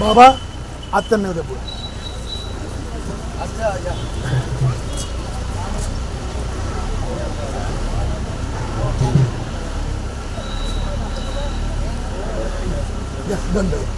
बाबा आता नाही उद्या पुढे या, बंद.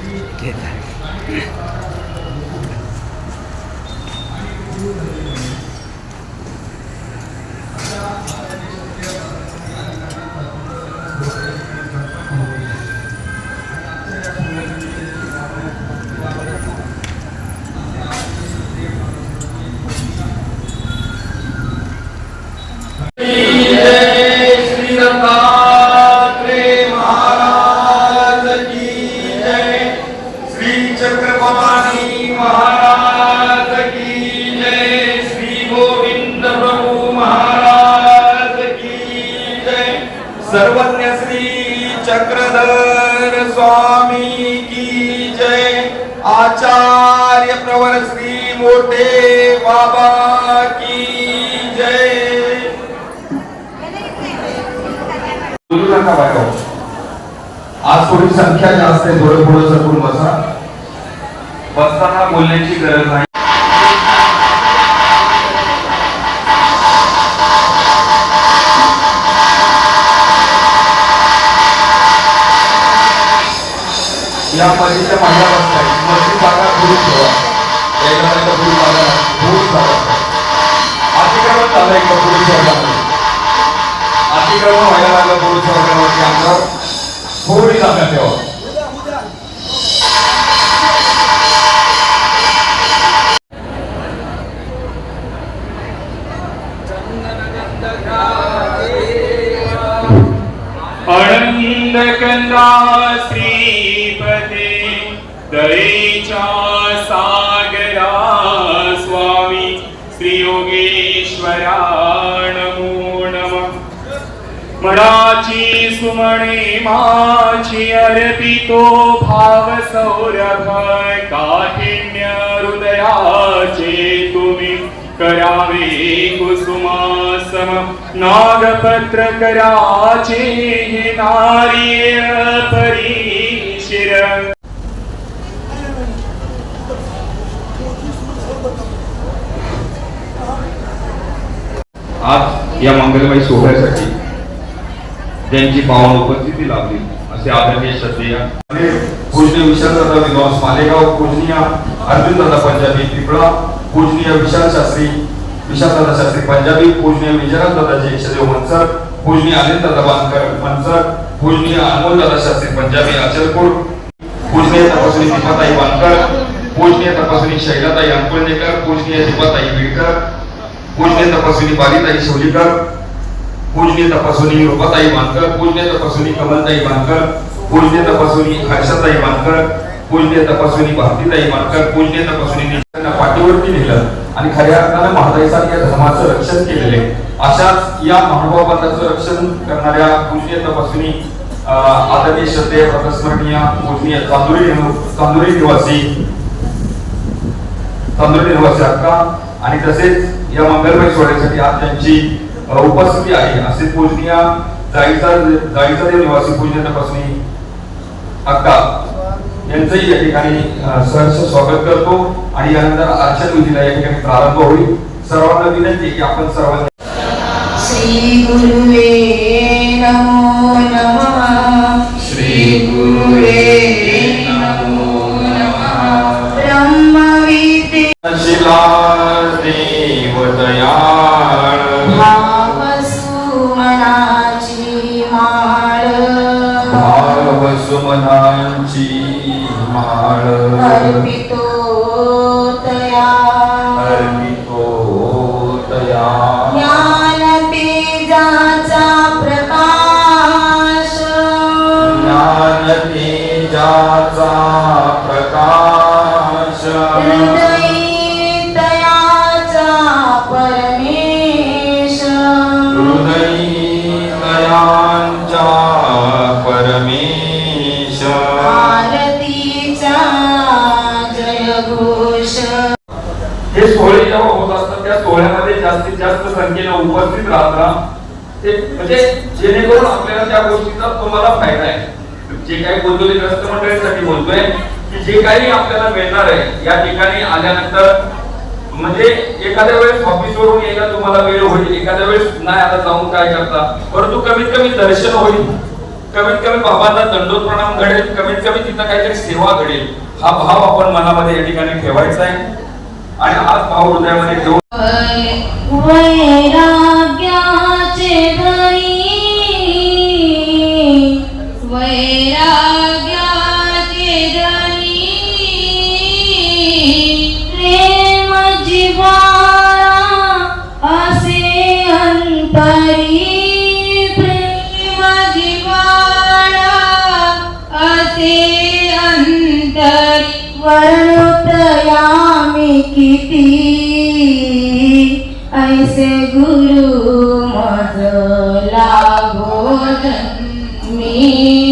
Get आचार्य प्रवर श्री मोठे बाबा की जय। बोलू नका आज थोडी संख्या जास्त आहे थोडं पुढं सकून बसा बसताना बोलण्याची गरज नाही. श्रीपते दयेच्या सागरा स्वामी श्री योगेश्वरा नमो नमः मनाची सुमणे माझी अर्पितो भाव सौरभ काठिण्य हृदयाचे करावे कुसुमासम नागपत्र कराचे हे नारिय परीशिर आज या मंगलमय सोहळ्यासाठी त्यांची पावन उपस्थिती लाभली असे आदरणीय श्रद्धेय आणि पूजनीय विशालदादा विद्वांस मालेगाव पूजनीय अर्जुनदादा पंजाबी पिपळा पूजनीय विशाल शास्त्री विशालदादा शास्त्री पंजाबी पूजनीय विजयराजदादाजी यशदेव मनसर पूजनीय अनिलदादा बांधकर मनसर पूजनीय अनमोलदादा शास्त्री पंजाबी अचलपूर पूजनीय तपस्वी दीपाताई बांधकर पूजनीय तपस्वी शैलाताई अंकुळनेकर पूजनीय दीपाताई बिडकर पूजनीय तपस्विनी बालिताई शिवलीकर पूजनीय तपस्विनी रूपाताई मानकर पूजनीय तपस्विनी कमलताई मानकर पूजनीय तपस्विनी हर्षताई मानकर पूजनीय तपासणी भारतीताई मानकर पूजनीय तपासणी त्यांना पाठीवरती नेलं आणि खऱ्या अर्थानं महादाईसाठी या धर्माचं रक्षण केलेले अशाच या महानुभावाचं रक्षण करणाऱ्या पूजनीय तपासणी आदरणीय श्रद्धेय प्रतस्मरणीय पूजनीय चांदुरी चांदुरी निवासी चांदुरी निवासी अक्का आणि तसेच या मंगलमय सोहळ्यासाठी आज त्यांची उपस्थिती आहे. असे पूजनीय जाईचा जाईचा देव निवासी पूजनीय तपासणी अक्का यांचंही या ठिकाणी सहर्ष स्वागत करतो. आणि यानंतर अर्चन विधीला या ठिकाणी प्रारंभ होईल. सर्वांना विनंती की आपण सर्वांनी श्री गुरुवे नमो नमः. श्री गुरुवे नमो नमः. शिला भावसुमनाची माळ। माळ अर्पितो तया अर्पितो तया ज्ञान तेजाचा प्रकाश। ज्ञान तेजाचा प्रकाश संख्येने उपस्थित राहता. ते म्हणजे जेणेकरून आपल्याला त्या गोष्टीचा तुम्हाला फायदा आहे. जे काही बोलतोय ग्रस्त मंडळीसाठी बोलतोय की जे काही आपल्याला मिळणार आहे या ठिकाणी आल्यानंतर म्हणजे एखाद्या वेळेस ऑफिस वरून यायला तुम्हाला वेळ होईल एखाद्या वेळेस नाही आता जाऊन काय करता? परंतु कमीत कमी दर्शन होईल. कमीत कमी बाबांना दंडोत प्रणाम घडेल कमीत कमी तिथं काहीतरी सेवा घडेल. हा भाव आपण मनामध्ये या ठिकाणी ठेवायचा आहे. आणि हाच भाव हृदयामध्ये ठेवून वैराग्याचे धनी गुरु मज लागो मी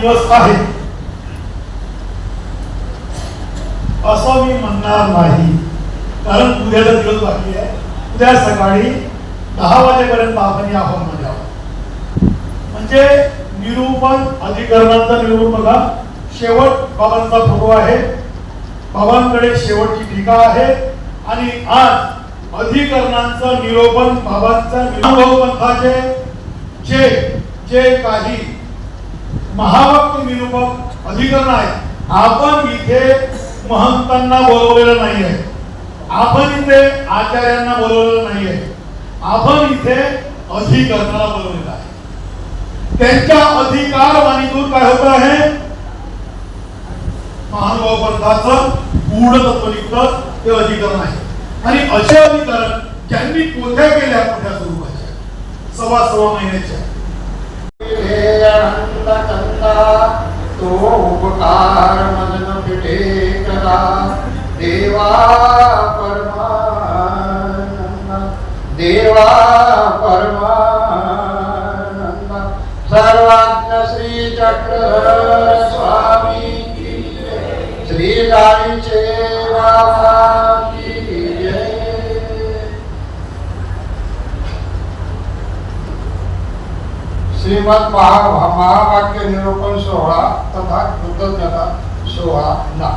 दिवस आहे. असं मी म्हणणार नाही. कारण उद्याचा दिवस बाकी आहे. उद्या सकाळी दहा वाजेपर्यंत आपण या हॉलमध्ये आहोत. म्हणजे निरूपण अधिकरणांचा निरूपण बघा. शेवट बाबांचा फोटो आहे. बाबांकडे शेवटची टीका आहे. आणि आज अधिकरणांचं निरोपण बाबांचा अनुभव पंथाचे जे जे काही महाभक्त निरूपक अधिकरण आहे. आपण इथे महंतांना बोलवलेलं नाही आहे आपण इथे आचार्यांना बोलवलेलं नाही आहे आपण इथे अधिकरणाला बोलवलेलं आहे. त्यांच्या अधिकार वाणीतून काय होत आहे? महानुभाव पंथाचं पूर्ण तत्व ते अधिकरण आहे. आणि असे अधिकरण ज्यांनी कोठ्या केल्या मोठ्या स्वरूपाच्या सव्वा सव्वा महिन्याच्या तो उपकार मदन पिठे कदा देवा परमानंद देवा परमानंद सर्वाज्ञ श्री चक्र स्वामी श्री गाडीचे बाबा की जय. श्रीमद महा महावाक्य निरूपण सोहळा तथा कृतज्ञता सोहळा ना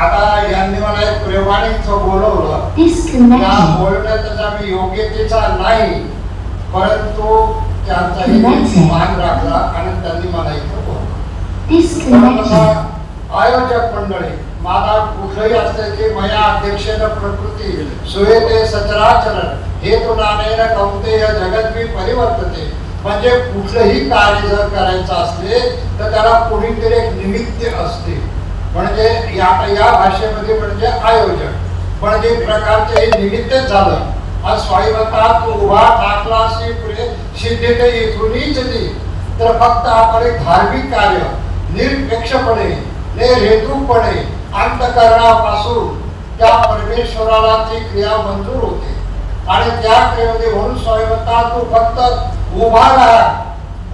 आता यांनी मला एक प्रेमाने इथं बोलवलं या Disconnected. बोलण्याचा मी योग्यतेचा नाही परंतु Connected. मान राखला आणि त्यांनी मला इथं बोलवलं. आयोजक मंडळी माझा कुठलंही असतं की मया अध्यक्षेन प्रकृती सुयते सचराचरण हे तो नाणेन कौंतेय जगत मी परिवर्तते. म्हणजे कुठलंही कार्य जर करायचं असले तर त्याला कोणीतरी एक निमित्त असते. म्हणजे या या भाषेमध्ये म्हणजे आयोजन. म्हणजे प्रकारचे हे निमित्तच झालं. आज स्वाईवता तू उभा टाकला अशी पुढे सिद्धी ते इथूनच ती तर फक्त आपण एक धार्मिक कार्य निरपेक्षपणे हेतूपणे अंतकरणापासून त्या परमेश्वराला ती क्रिया मंजूर होते. आणि त्या क्रियेमध्ये म्हणून स्वयंता तू फक्त उभा राहा.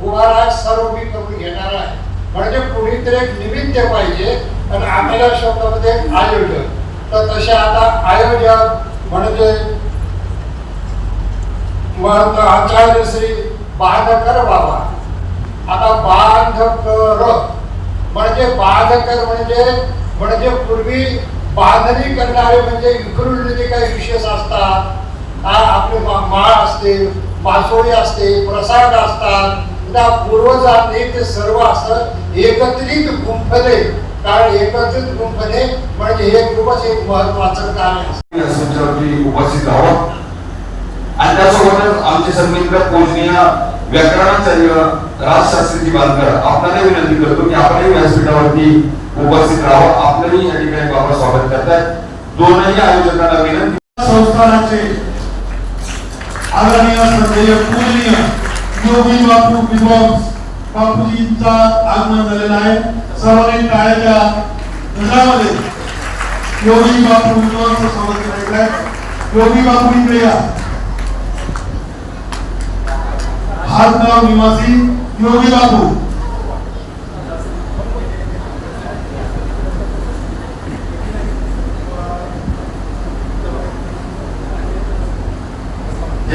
उभा राहा सर्व मी करून घेणार आहे. म्हणजे कुणीतरी एक निमित्त पाहिजे आणि आपल्या शब्दामध्ये आयोजन. आयोजक तर तसे आता आयोजक म्हणजे महंत आचार्य श्री बांधकर बाबा. आता बांधकर म्हणजे बांधकर म्हणजे म्हणजे पूर्वी बांधणी करणारे म्हणजे इकडून जे काही विशेष असतात. आपले माळ असते मासोळी असते प्रसाद असतात. त्या पूर्वजांनी ते सर्व असं एकत्रित गुंफले. कारण एकत्रित गुंफणे म्हणजे हे खूपच एक महत्वाचं काम आहे या संचावरती उपस्थित राहावं आणि त्यासोबतच आमचे सन्मित्र पूजनीय व्याकरणाचार्य राजशास्त्रीजी बांधकर आपल्याला विनंती करतो की आपल्याही व्यासपीठावरती उपस्थित राहावं. आपलंही या ठिकाणी बाबा स्वागत करतात दोनही आयोजकांना विनंती. संस्थानाचे आदरणीय श्रद्धेय पूजनीय योगी बापू विद्वांस बापूजींचा आगमन झालेला आहे सर्वांनी टाळ्याच्या गजरामध्ये योगी बापू विद्वांस स्वागत करायचं आहे योगी बापू इकडे या हातगाव निवासी योगी बापू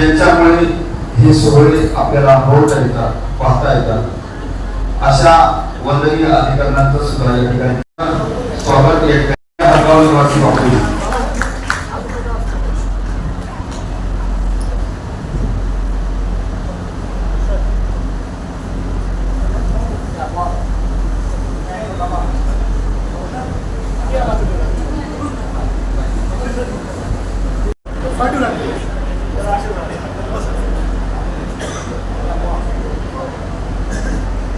ज्यांच्यामुळे हे सोहळे आपल्याला अनुभवता येतात पाहता येतात. अशा वंदनीय अधिकरणाचं सुद्धा या ठिकाणी स्वागत या ठिकाणी. हरगाव निवासी बापू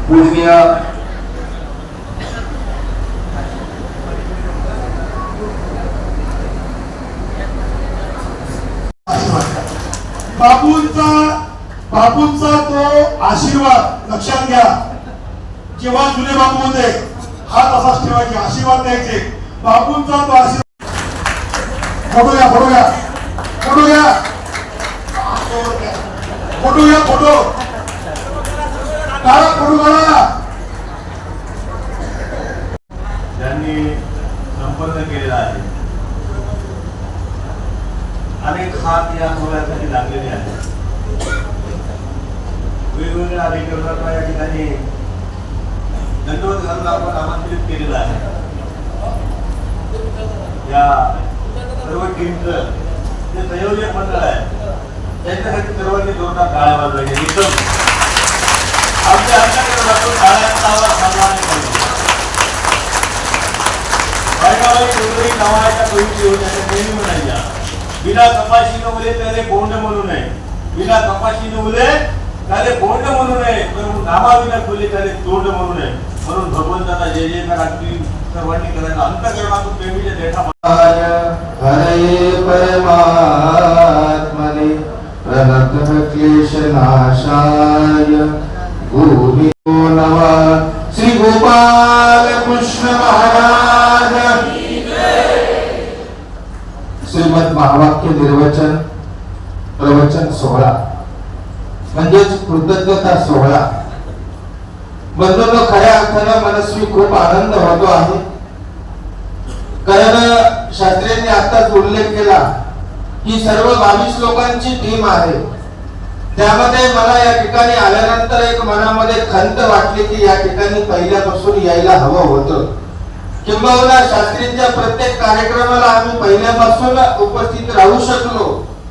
पूजनीय बापूंचा बापूंचा तो आशीर्वाद लक्षात घ्या. जेव्हा जुने बापू होते हात असाच ठेवायचे आशीर्वाद द्यायचे. बापूंचा तो आशीर्वाद फोटो घ्या फोटो घ्या. फोटो घ्या. फोटो घ्या फोटो. काढा फोटो काढा. त्यांनी संपन्न केलेला आहे. अनेक हात या सोहळ्यासाठी लागलेले आहेत. वेगवेगळ्या अधिकाऱ्यांना या ठिकाणी दंडवत घालून आपण आमंत्रित केलेलं आहे. या सर्व टीमचं जे संयोजक मंडळ आहे त्यांच्यासाठी सर्वांनी जोरदार टाळ्या वाजवायच्या. एकदम. आमच्या हाताकडे आपण टाळ्यांचा आवाज सन्मान पाहिजे बायकाबाई डोंगरी नावाच्या कोणती होत्या नेहमी म्हणायच्या ವಿನಾ ತಪಾಶಿನ ಉಲೆ ತಲೆ ಬೋಂಡ ಮನುನೆ ವಿನಾ ತಪಾಶಿನ ಉಲೆ તને બોલ્ડ મનુને કરું નામા વિના ખોલી તને તોડ મનુને મનુ ભગવંતના જે જે ના રાખી કરવાની કરે અંત કરવા તો પ્રેમી જે બેઠા મહારાજ હરે પરમાત્મને પ્રણત ક્લેશ નાશાય ગુરુનો નમઃ શ્રી ગોપાલ श्रीमद महावाक्य निर्वचन प्रवचन सोहळा. म्हणजेच कृतज्ञता सोहळा. बंधूंनो खऱ्या अर्थानं मनस्वी खूप आनंद होतो आहे. कारण शास्त्रींनी आताच उल्लेख केला की सर्व बावीस लोकांची टीम आहे. त्यामध्ये मला या ठिकाणी आल्यानंतर एक मनामध्ये खंत वाटली की या ठिकाणी पहिल्यापासून यायला हवं होतं. किंबहुना शास्त्रींच्या प्रत्येक कार्यक्रमाला आम्ही पहिल्यापासून उपस्थित राहू शकलो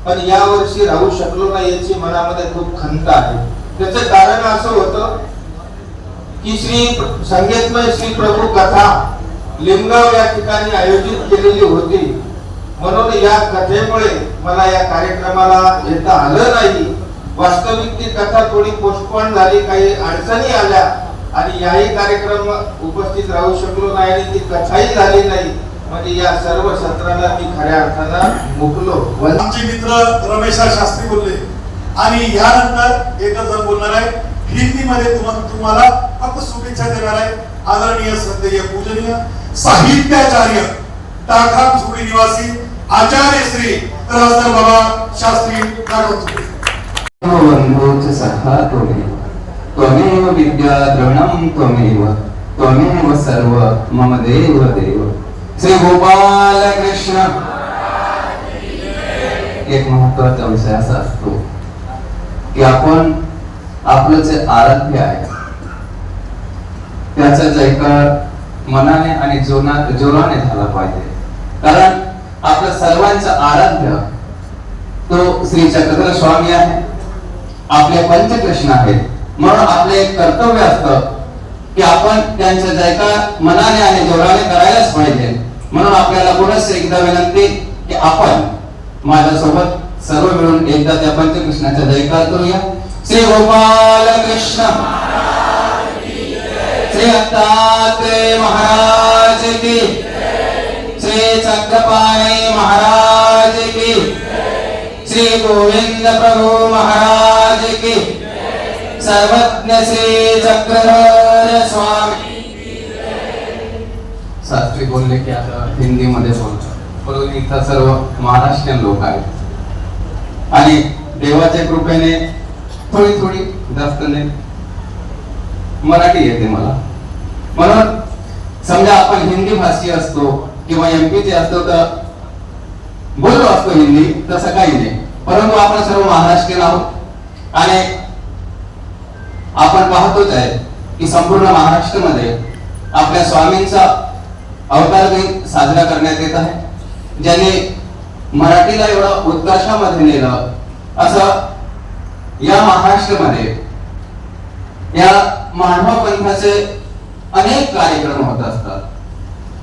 पण या वर्षी राहू शकलो नाही याची मनामध्ये खूप खंत आहे. त्याच कारण असं होतं की श्री संगीतमय श्री प्रभू कथा लिंगाव या ठिकाणी आयोजित केलेली होती. म्हणून या कथेमुळे मला या कार्यक्रमाला येता आलं नाही. वास्तविक ती कथा थोडी पोस्टपोन झाली काही अडचणी आल्या. आणि याही कार्यक्रम उपस्थित राहू शकलो नाही आणि ती कथाही झाली नाही. म्हणजे या सर्व सत्राला मी खऱ्या अर्थानं मुकलो. आमचे मित्र रमेशा शास्त्री बोलले आणि यानंतर एकच जण बोलणार आहे हिंदीमध्ये तुम्हा- तुम्हाला फक्त शुभेच्छा देणार आहे आदरणीय श्रद्धेय पूजनीय साहित्याचार्य टाकराम सुडी निवासी आचार्य श्री राजधर बाबा शास्त्री सखा त्वमेव विद्या द्रविणम त्वमेव त्वमेव सर्व मम देव देव। श्री गोपाल कृष्ण एक महत्त्वाचा विषय असा असतो की आपण आपलं जे आराध्य आहे त्याचा जयकार मनाने आणि जोनात जोराने झाला पाहिजे. कारण आपलं सर्वांचं आराध्य तो श्री चक्रधर स्वामी आहे आपले पंचकृष्ण आहेत. म्हणून आपले एक कर्तव्य असतं की आपण त्यांच्या जायका मनाने आणि जोराने करायलाच पाहिजे. म्हणून आपल्याला पुनश्च एकदा विनंती की आपण माझ्यासोबत सर्व मिळून एकदा त्या पंचकृष्णाचा जयकार करूया. श्री गोपाल कृष्ण श्री दत्तात्रेय महाराज की श्री चक्रपाणी महाराज की श्री गोविंद प्रभू महाराज की सर्वज्ञ श्री चक्रधर स्वामी। शास्त्री बोलले की आता हिंदीमध्ये बोलतो. परंतु इथं सर्व महाराष्ट्रीयन लोक आहेत. आणि देवाच्या कृपेने थोडी थोडी जास्त नाही मराठी येते मला. म्हणून समजा आपण हिंदी भाषी असतो किंवा एमपीचे असतो तर बोललो असतो हिंदी तसं काही नाही. परंतु आपण सर्व महाराष्ट्रीयन आहोत. आणि आपण पाहतोच आहे की संपूर्ण महाराष्ट्रामध्ये आपल्या स्वामींचा अवतार दिन साजरा करण्यात येत आहे. ज्याने मराठीला एवढं उत्कर्षामध्ये नेलं असं या महाराष्ट्रामध्ये या मानव पंथाचे अनेक कार्यक्रम होत असतात.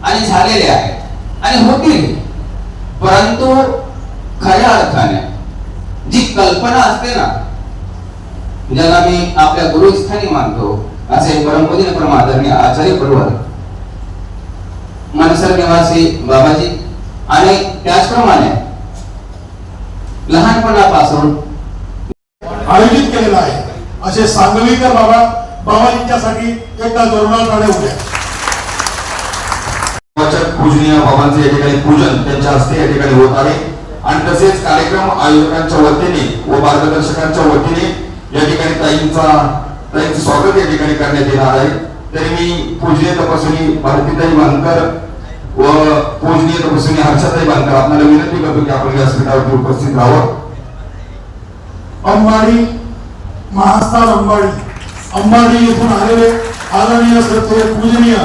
आणि झालेले आहेत. आणि होतील. परंतु खऱ्या अर्थाने जी कल्पना असते ना ज्याला मी आपल्या गुरुस्थानी मानतो असे परमपूजन परम आदरणीय आचार्य बरोबर मनसर निवासी बाबाजी आणि त्याचप्रमाणे लहानपणापासून आयोजित केलेला आहे. असे सांगवीकर बाबा बाबाजींच्यासाठी एकदा जोरदार उद्या वाचक पूजनीय बाबांचे या ठिकाणी पूजन त्यांच्या हस्ते या ठिकाणी होत आहे. आणि तसेच कार्यक्रम आयोजकांच्या वतीने व मार्गदर्शकांच्या वतीने या ठिकाणी ताईंचा त्यांचं स्वागत या ठिकाणी करण्यात येणार आहे. तरी मी पूजनीय तपस्विनी भारतीताई बांधकर व पूजनीय तपस्विनी हर्षाताई बांधकर आपल्याला विनंती करतो की आपण व्यासपीठावरती उपस्थित राहावं. अंबाडी महास्थान अंबाडी. अंबाडी येथून आलेले आदरणीय श्रद्धेय पूजनीय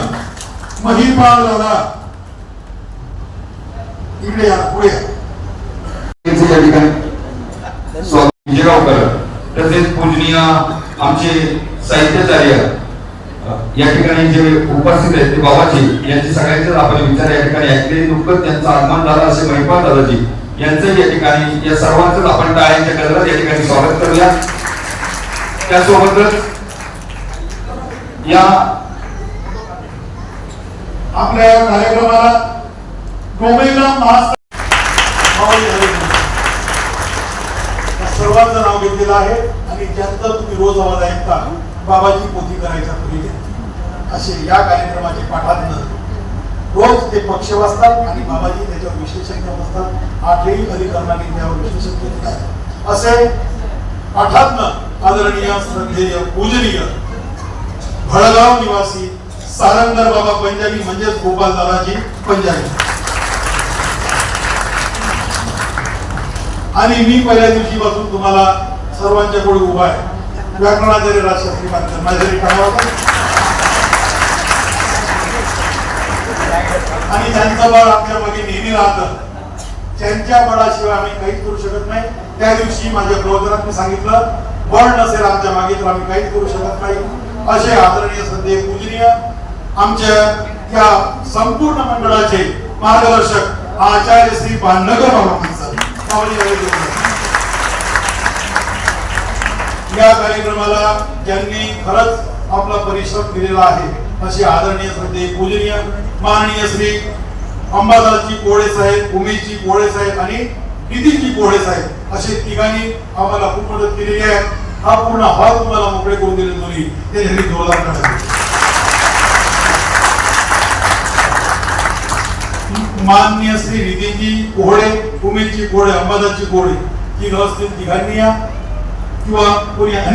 महिपाल दादा. इकडे या पुढे या. ठिकाणी विजयगावकर. पूजनीय आमचे साहित्याचार्य या ठिकाणी जे उपस्थित आहेत ते बाबाजी यांचे सगळ्यांचे आपण विचार या ठिकाणी ऐकले. नुकतंच त्यांचं आगमन झालं असे महिपाल दादाजी यांचं या ठिकाणी या सर्वांचंच आपण टाळ्यांच्या गजरात या ठिकाणी स्वागत करूया. त्यासोबतच या आपल्या या कार्यक्रमाला डोमेग्राम सर्वांचं नाव घेतलेलं आहे. आणि त्यानंतर तुम्ही रोज आवाज ऐकता बाबाजी पोथी करायच्या पूर्वी असे या कार्यक्रमाचे पाठातनं रोज ते पक्ष वाचतात आणि बाबाजी त्याच्यावर विश्लेषण करत असतात आठही अधिकरणाने त्यावर विश्लेषण केलेलं आहे. असे पाठातनं आदरणीय श्रद्धेय पूजनीय भळगाव निवासी सारंगर बाबा पंजाबी म्हणजेच गोपाल दादाजी पंजाबी. आणि मी पहिल्या दिवशीपासून तुम्हाला सर्वांच्या पुढे उभा आहे. व्याकरणाचार्य राजशास्त्री बांधकर माझ्या काढावा आणि त्यांचं बळ आपल्या मागे नेहमी राहत. त्यांच्या बळाशिवाय आम्ही काहीच करू शकत नाही. त्या दिवशी माझ्या प्रवचनात मी सांगितलं बळ नसेल आमच्या मागे तर आम्ही काहीच करू शकत नाही. असे आदरणीय सध्या पूजनीय. आमच्या या संपूर्ण मंडळाचे मार्गदर्शक आचार्य श्री बांधकर या कार्यक्रमाला ज्यांनी खरंच आपला परिश्रम दिलेला आहे असे आदरणीय श्रद्धे पूजनीय माननीय श्री अंबादासजी पोळे साहेब उमेशजी पोळे साहेब आणि नितीनजी पोळे साहेब असे तिघांनी आम्हाला खूप मदत केलेली आहे. हा पूर्ण हॉल तुम्हाला मोकळे करून दिले दोन्ही. ते नेहमी जोरदार करावे माननीय श्री नितीनजी कोहळे उमेशजी कोहळे अंबादासजी कोहळे ती असतील तिघांनी या you are, you are